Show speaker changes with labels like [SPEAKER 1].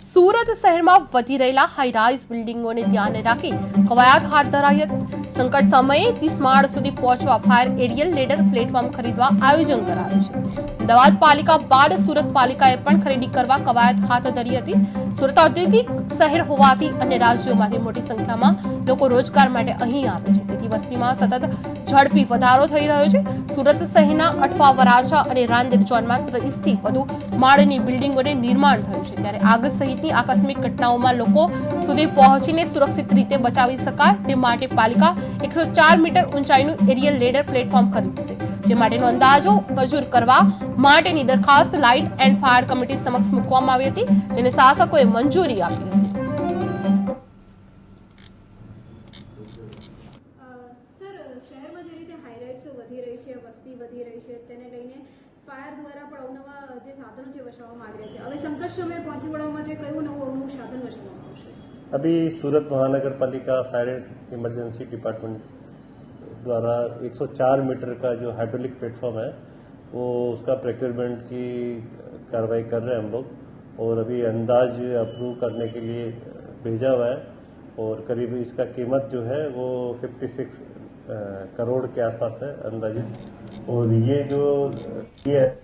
[SPEAKER 1] સુરત શહેરમાં વધી રહેલા હાઈરાઇઝ બિલ્ડિંગોને ધ્યાને રાખી કવાયત હાથ ધરાઈ હતી. સંકટ સમયે ત્રીસ માળ સુધી પહોંચવા ફાયર એરિયલ લેડર પ્લેટફોર્મ ખરીદવા આયોજન કરાયું છે. અમદાવાદ પાલિકા બાદ સુરત પાલિકાએ પણ ખરીદી કરવા કવાયત હાથ ધરી હતી. સુરત ઔદ્યોગિક શહેર હોવાથી અન્ય રાજ્યોમાંથી મોટી સંખ્યામાં લોકો રોજગાર માટે અહીં આવે છે. તેથી વસ્તીમાં સતત ઝડપી વધારો થઈ રહ્યો છે. સુરત શહેરના અઠવા વરાછા અને રાંદેર ઝોનમાં ત્રીસથી વધુ માળની બિલ્ડિંગોને નિર્માણ થયું છે. ત્યારે આગ સહિતની આકસ્મિક ઘટનાઓમાં લોકો સુધી પહોંચીને સુરક્ષિત રીતે બચાવી શકાય તે માટે પાલિકા એકસો ચાર મીટર ઊંચાઈનું એરિયલ લેડર પ્લેટફોર્મ ખરીદશે, જે માટેનો અંદાજો મંજૂર કરવા માટેની દરખાસ્ત લાઇટ એન્ડ ફાયર કમિટી સમક્ષ મૂકવામાં આવી હતી, જેને શાસકોએ મંજૂરી આપી હતી.
[SPEAKER 2] ફાયર જે વસાવવામાં આવી છે. હવે સંકટ સમયે પહોંચી વળવામાં જે કયું નવું અવનવું સાધન વસાવવામાં આવશે?
[SPEAKER 3] अभी सूरत महानगर पालिका फायर इमरजेंसी डिपार्टमेंट द्वारा 104 मीटर का जो हाइड्रोलिक प्लेटफॉर्म है वो उसका प्रोक्योरमेंट की कार्रवाई कर रहे हैं हम लोग और अभी अंदाज अप्रूव करने के लिए भेजा हुआ है और करीब इसका कीमत जो है वो 56 अ, करोड़ के आसपास है अंदाजित और ये जो ये